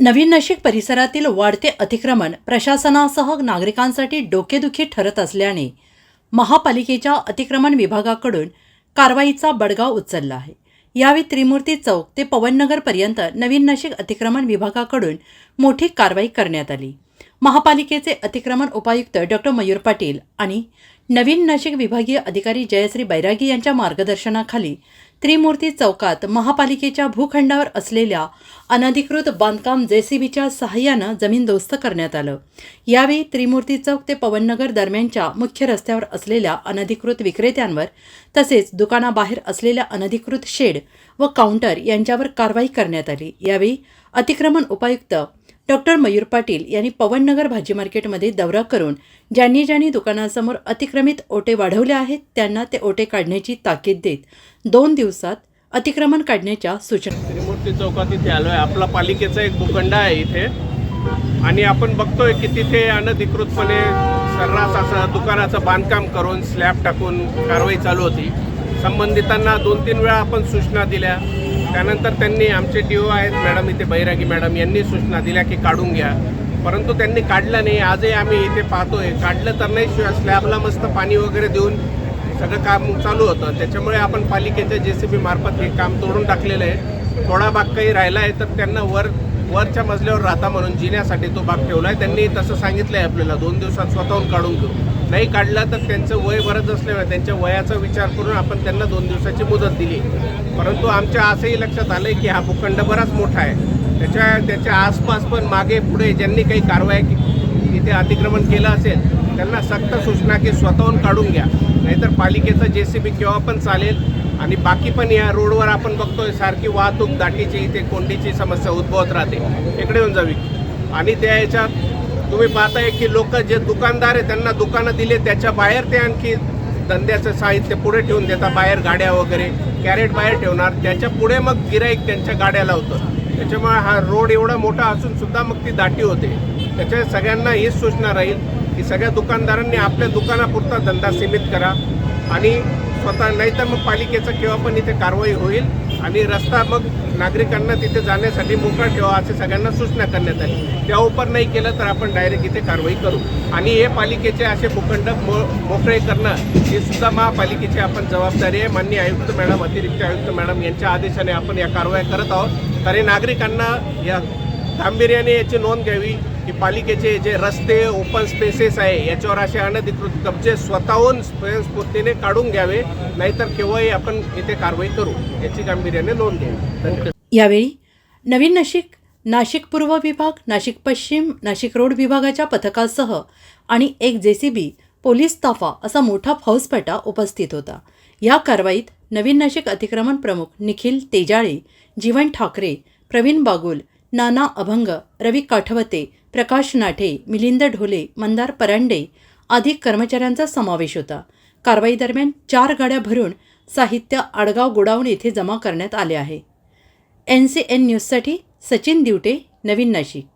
नवीन नाशिक परिसरातील वाढते अतिक्रमण प्रशासनासह नागरिकांसाठी डोकेदुखी ठरत असल्याने महापालिकेच्या अतिक्रमण विभागाकडून कारवाईचा बडगाव उचलला आहे. यावेळी त्रिमूर्ती चौक ते पवननगरपर्यंत नवीन नाशिक अतिक्रमण विभागाकडून मोठी कारवाई करण्यात आली. महापालिकेचे अतिक्रमण उपायुक्त डॉक्टर मयूर पाटील आणि नवीन नाशिक विभागीय अधिकारी जयश्री बैरागी यांच्या मार्गदर्शनाखाली त्रिमूर्ती चौकात महापालिकेच्या भूखंडावर असलेल्या अनधिकृत बांधकाम जेसीबीच्या सहाय्यानं जमीनदोस्त करण्यात आलं. यावेळी त्रिमूर्ती चौक ते पवननगर दरम्यानच्या मुख्य रस्त्यावर असलेल्या अनधिकृत विक्रेत्यांवर तसेच दुकानाबाहेर असलेल्या अनधिकृत शेड व काउंटर यांच्यावर कारवाई करण्यात आली. यावेळी अतिक्रमण उपायुक्त डॉक्टर मयूर पाटील यांनी पवननगर भाजी मार्केटमध्ये दौरा करून ज्यांनी ज्यांनी दुकानासमोर अतिक्रमित ओटे वाढवले आहेत त्यांना ते ओटे काढण्याची ताकीद देत दोन दिवसात अतिक्रमण काढण्याच्या सूचना त्रिमूर्ती चौकात इथे आलो आहे आपला पालिकेचा एक भूखंड आहे इथे. आणि आपण बघतोय की तिथे अनधिकृतपणे सर्रास असं दुकानाचं बांधकाम करून स्लॅब टाकून कारवाई चालू होती. संबंधितांना दोन तीन वेळा आपण सूचना दिल्या. त्यानंतर त्यांनी आमचे डी ओ आहेत मॅडम इथे बैरागी मॅडम यांनी सूचना दिल्या की काढून घ्या. परंतु त्यांनी काढलं नाही. आजही आम्ही इथे पाहतोय. काढलं तर नाही शिवाय स्लॅबला मस्त पाणी वगैरे देऊन सगळं काम चालू होतं. त्याच्यामुळे आपण पालिकेच्या जे सी बी मार्फत हे काम तोडून टाकलेलं आहे. थोडा भाग काही राहिला आहे तर त्यांना वर वरच्या मजल्यावर राहता म्हणून जिण्यासाठी तो भाग ठेवला आहे. त्यांनी तसं सांगितलं आहे आपल्याला. दोन दिवसात स्वतःहून काढून घेऊ. नाही काढला तर त्यांचं वय भरत असल्यामुळे त्यांच्या वयाचा विचार करून आपण त्यांना दोन दिवसाची मुदत दिली. परंतु आमच्या असंही लक्षात आलं की हा भूखंड बराच मोठा आहे. त्याच्या त्याच्या आसपास पण मागे पुढे ज्यांनी काही कारवाई इथे अतिक्रमण केलं असेल त्यांना सक्त सूचना की स्वतःहून काढून घ्या. नाहीतर पालिकेचं जे सी बी केव्हा पण चालेल आणि बाकी पण या रोडवर आपण बघतोय सारखी वाहतूक दाटीची इथे कोंडीची समस्या उद्भवत राहते. इकडे येऊन जावी आणि त्या याच्यात तुम्ही पाहताय की लोक जे दुकानदार आहे त्यांना दुकानं दिले त्याच्या बाहेर ते आणखी धंद्याचं साहित्य पुढे ठेवून देतात बाहेर गाड्या वगैरे कॅरेट बाहेर ठेवणार त्याच्या पुढे मग गिराईक त्यांच्या गाड्या लावतं त्याच्यामुळे हा रोड एवढा मोठा असून सुद्धा मग ती दाटी होते. त्याच्या सगळ्यांना हीच सूचना राहील की सगळ्या दुकानदारांनी आपल्या दुकानापुरता धंदा सीमित करा आणि स्वतः नाहीतर मग पालिकेचं केव्हा पण इथे कारवाई होईल आणि रस्ता मग नागरिकांना तिथे जाण्यासाठी मोकळा ठेवा असे सगळ्यांना सूचना करण्यात आली. त्या उपर नाही केलं तर आपण डायरेक्ट इथे कारवाई करू. आणि हे पालिकेचे असे भूखंड मो मोकळे करणं ही सुद्धा महापालिकेची आपण जबाबदारी आहे. माननीय आयुक्त मॅडम अतिरिक्त आयुक्त मॅडम यांच्या आदेशाने आपण या कारवाया करत आहोत. तरी नागरिकांना या गांभीर्याने याची नोंद घ्यावी. की पालिकेचे जे रस्ते ओपन स्पेसेस आहे याच्यावर असे अनधिकृत कब्जे स्वतःहून स्वयंस्फूर्तीने काढून घ्यावे नाहीतर केव्हाही आपण इथे कारवाई करू याची गांभीर्याने नोंद घ्यावी. यावेळी नवीन नाशिक नाशिक पूर्व विभाग नाशिक पश्चिम नाशिक रोड विभागाच्या पथकासह आणि एक जेसीबी पोलीस ताफा असा मोठा फौजफाटा उपस्थित होता. या कारवाईत नवीन नाशिक अतिक्रमण प्रमुख निखिल तेजाळे जीवन ठाकरे प्रवीण बागुल नाना अभंग रवी काठवते प्रकाश नाठे मिलिंद ढोले मंदार परांडे आदी कर्मचाऱ्यांचा समावेश होता. कारवाई दरम्यान चार गाड्या भरून साहित्य आडगाव गोडाऊन येथे जमा करण्यात आले आहे. एन सी एन न्यूजसाठी सचिन दिवटे नवीन नाशिक.